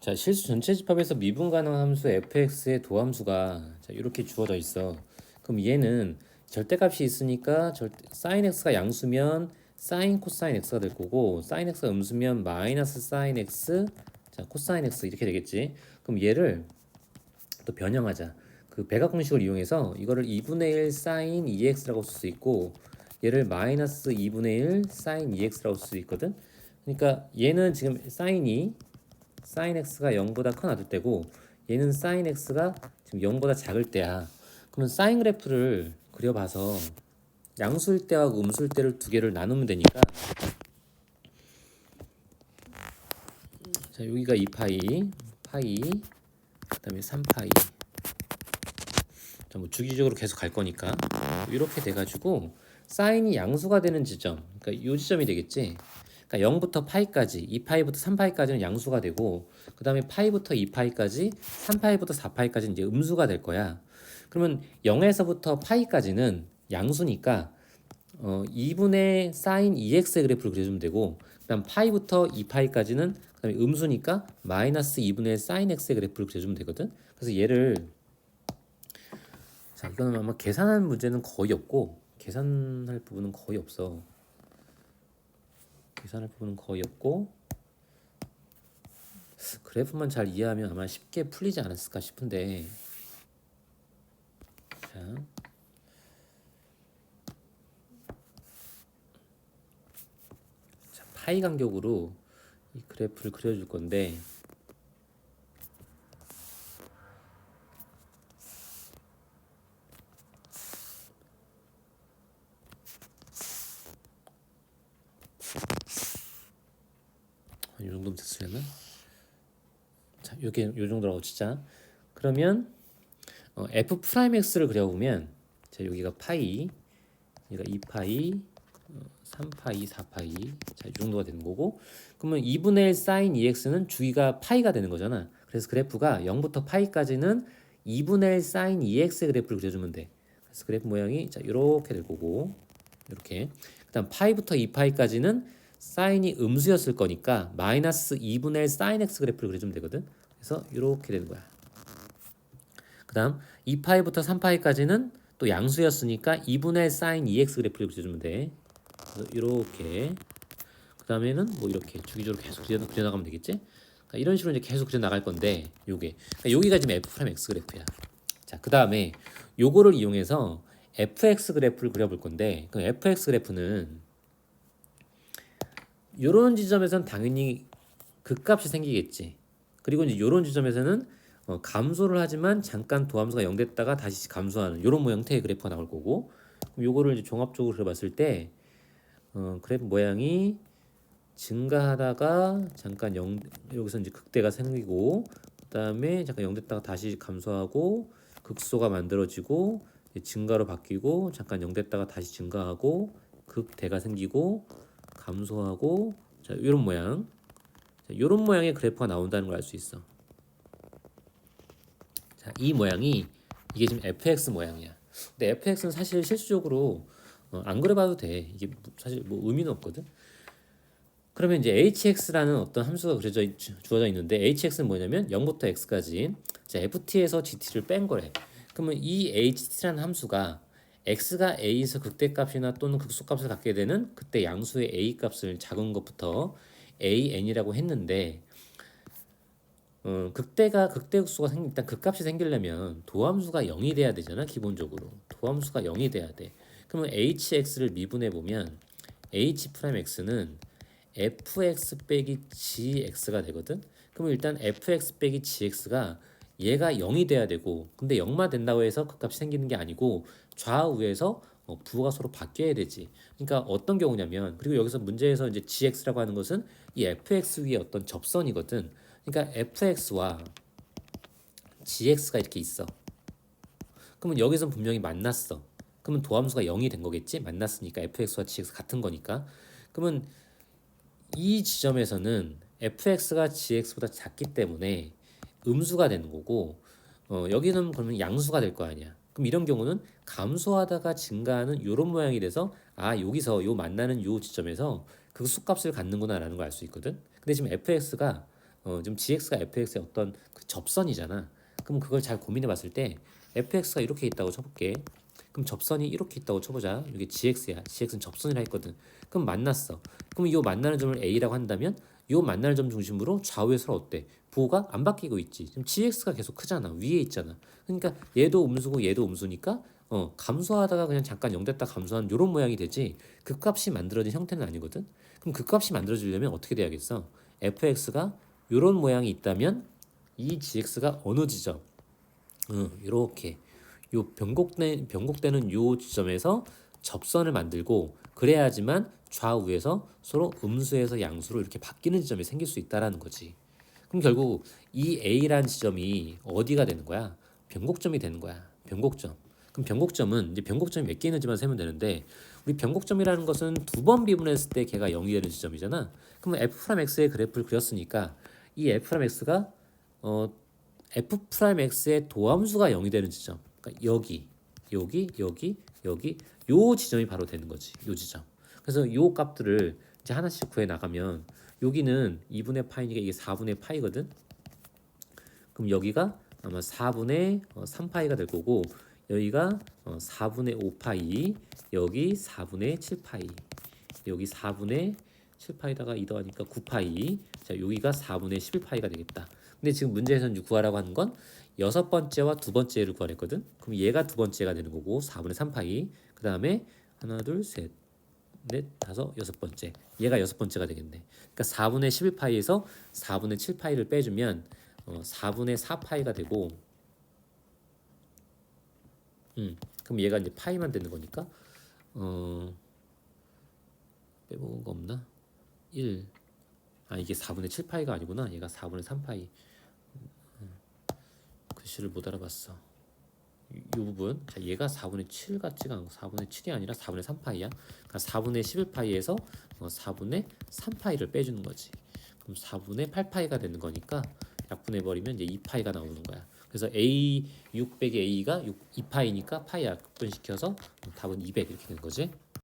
자, 실수 전체 집합에서 미분 가능한 함수 fx의 도함수가 자, 이렇게 주어져 있어. 그럼 얘는 절대값이 있으니까 절대 sin x가 양수면 sin 코사인 x가 될 거고 sin x가 음수면 마이너스 sin x 자, 코사인 x 이렇게 되겠지. 그럼 얘를 또 변형하자. 그 배각 공식을 이용해서 이거를 2분의 1 sin 2x라고 쓸 수 있고 얘를 마이너스 2분의 1 sin 2x라고 쓸 수 있거든. 그러니까 얘는 지금 sin이 sin x가 0보다 커 놔둘 때고 얘는 sin x가 지금 0보다 작을 때야. 그러면 sin 그래프를 그려봐서 양수일 때와 음수일 때를 두 개를 나누면 되니까 자 여기가 2파이 파이 그다음에 3파이 자뭐 주기적으로 계속 갈 거니까 이렇게 돼가지고 사인이 양수가 되는 지점 그러니까 이 지점이 되겠지 그러니까 0부터 파이까지 2파이부터 3파이까지는 양수가 되고 그 다음에 파이부터 2파이까지 3파이부터 4파이까지는 이제 음수가 될 거야 그러면 0에서부터 파이까지는 양수니까 어, 2분의 사인 2x의 그래프를 그려주면 되고 그다음 파이부터 2파이까지는 그다음에 음수니까 마이너스 2분의 사인 x의 그래프를 그려주면 되거든. 그래서 얘를 자 이거는 아마 계산할 문제는 거의 없고 계산할 부분은 거의 없어. 계산할 부분은 거의 없고 그래프만 잘 이해하면 아마 쉽게 풀리지 않았을까 싶은데 자. 자, 파이 간격으로 이 그래프를 그려줄 건데 이 정도면 됐으려나? 자, 요게 요 정도라고 치자. 그러면 어, f 프라임 x를 그려보면 자 여기가 파이, 여기가 2파이, 3파이, 4파이 자, 이 정도가 되는 거고 그러면 2분의 1 사인 2x는 주기가 파이가 되는 거잖아 그래서 그래프가 0부터 파이까지는 2분의 1 사인 2x의 그래프를 그려주면 돼 그래서 그래프 모양이 자 이렇게 될 거고 이렇게 그 다음 파이부터 2파이까지는 사인이 음수였을 거니까 마이너스 2분의 1 사인 x 그래프를 그려주면 되거든. 그래서 이렇게 되는 거야. 그 다음 2파이부터 3파이까지는 또 양수였으니까 2분의 1 사인 2x 그래프를 그려주면 돼. 이렇게. 그 다음에는 뭐 이렇게 주기적으로 계속 그려, 그려 나가면 되겠지? 그러니까 이런 식으로 이제 계속 그려 나갈 건데 요게. 그러니까 여기가 지금 f 프라임 x 그래프야. 자, 그 다음에 요거를 이용해서 fx 그래프를 그려볼 건데 그 fx 그래프는 요런 지점에선 당연히 극값이 생기겠지. 그리고 이제 요런 지점에서는 어, 감소를 하지만 잠깐 도함수가 0 됐다가 다시 감소하는 요런 모 형태의 그래프가 나올 거고 요거를 이제 종합적으로 그려봤을 때 어, 그래프 모양이 증가하다가 잠깐 영 여기서 이제 극대가 생기고 그다음에 잠깐 영 됐다가 다시 감소하고 극소가 만들어지고 증가로 바뀌고 잠깐 영 됐다가 다시 증가하고 극대가 생기고 감소하고 자 이런 모양 자, 이런 모양의 그래프가 나온다는 걸 알 수 있어. 자, 이 모양이 이게 지금 fx 모양이야. 근데 fx는 사실 실질적으로 어, 안 그려봐도 돼. 이게 사실 뭐 의미는 없거든. 그러면 이제 hx라는 어떤 함수가 그려져 있, 주어져 있는데 hx는 뭐냐면 0부터 x까지 자, ft에서 gt를 뺀 거래. 그러면 이 ht라는 함수가 x가 a에서 극대값이나 또는 극소값을 갖게 되는 그때 양수의 a 값을 작은 것부터 an이라고 했는데 어, 극대가 극대극소가 생 일단 극값이 생기려면 도함수가 0이 돼야 되잖아 기본적으로 도함수가 0이 돼야 돼. 그러면 hx를 미분해 보면 h 프라임 x는 fx 빼기 gx가 되거든. 그러면 일단 fx 빼기 gx가 얘가 0이 돼야 되고 근데 0만 된다고 해서 극값이 생기는 게 아니고 좌우에서 어, 부호가 서로 바뀌어야 되지. 그러니까 어떤 경우냐면 그리고 여기서 문제에서 이제 gx라고 하는 것은 이 fx 위에 어떤 접선이거든. 그러니까 fx와 gx가 이렇게 있어. 그러면 여기서 분명히 만났어. 그러면 도함수가 0이 된 거겠지? 만났으니까 fx와 gx 같은 거니까. 그러면 이 지점에서는 fx가 gx보다 작기 때문에 음수가 되는 거고 어, 여기는 그러면 양수가 될 거 아니야. 그럼 이런 경우는 감소하다가 증가하는 이런 모양이 돼서 아 여기서 요 만나는 요 지점에서 그 수값을 갖는구나라는 걸 알 수 있거든. 근데 지금 fx가 어, 지금 gx가 fx의 어떤 그 접선이잖아. 그럼 그걸 잘 고민해 봤을 때 fx가 이렇게 있다고 쳐볼게. 그럼 접선이 이렇게 있다고 쳐보자. 이게 gx야. gx는 접선이라 했거든. 그럼 만났어. 그럼 이 만나는 점을 a라고 한다면 이 만나는 점 중심으로 좌우의 서로 어때? 부호가 안 바뀌고 있지. 지금 gx가 계속 크잖아. 위에 있잖아. 그러니까 얘도 음수고 얘도 음수니까 어 감소하다가 그냥 잠깐 0 됐다 감소한 이런 모양이 되지. 그 값이 만들어진 형태는 아니거든. 그럼 그 값이 만들어지려면 어떻게 돼야겠어? fx가 이런 모양이 있다면 이 gx가 어느 지점? 어, 이렇게 요 변곡된 변곡되는 요 지점에서 접선을 만들고 그래야지만 좌우에서 서로 음수에서 양수로 이렇게 바뀌는 지점이 생길 수 있다라는 거지. 그럼 결국 이 A라는 지점이 어디가 되는 거야? 변곡점이 되는 거야. 변곡점. 그럼 변곡점은 이제 변곡점이 몇 개 있는지만 세면 되는데 우리 변곡점이라는 것은 두 번 비분했을 때 걔가 0이 되는 지점이잖아. 그러면 f 프라임 x의 그래프를 그렸으니까 이 f 프라임 x가 어 f 프라임 x의 도함수가 0이 되는 지점. 그러니까 여기, 여기, 여기, 여기 요 지점이 바로 되는 거지. 요 지점. 그래서 요 값들을 이제 하나씩 구해 나가면 여기는 2분의 파이니까 이게 4분의 파이거든. 그럼 여기가 아마 4분의 3파이가 될 거고 여기가 어, 4분의 5파이, 여기 4분의 7파이, 여기 4분의 7파이다가 2 더하니까 9파이. 자, 여기가 4분의 11파이가 되겠다. 근데 지금 문제에서는 구하라고 하는 건 여섯 번째와 두 번째를 구하랬거든. 그럼 얘가 두 번째가 되는 거고 4분의 3파이. 그 다음에 하나, 둘, 셋, 넷, 다섯, 여섯 번째. 얘가 여섯 번째가 되겠네. 그러니까 4분의 11파이에서 4분의 7파이를 빼주면 어, 4분의 4파이가 되고 음, 그럼 얘가 이제 파이만 되는 거니까 어 빼먹은 거 없나? 1. 아 이게 4분의 7파이가 아니구나. 얘가 4분의 3파이. 음, 글씨를 못 알아봤어. 이, 이 부분. 자, 얘가 4분의 7 같지가 않고 4분의 7이 아니라 4분의 3파이야. 그러니까 4분의 11파이에서 어, 4분의 3파이를 빼주는 거지. 그럼 4분의 8파이가 되는 거니까 약분해 버리면 이제 2파이가 나오는 거야. 그래서 A 6 빼기 A가 6, 2파이니까 파이 약분시켜서 답은 200 이렇게 되는 거지.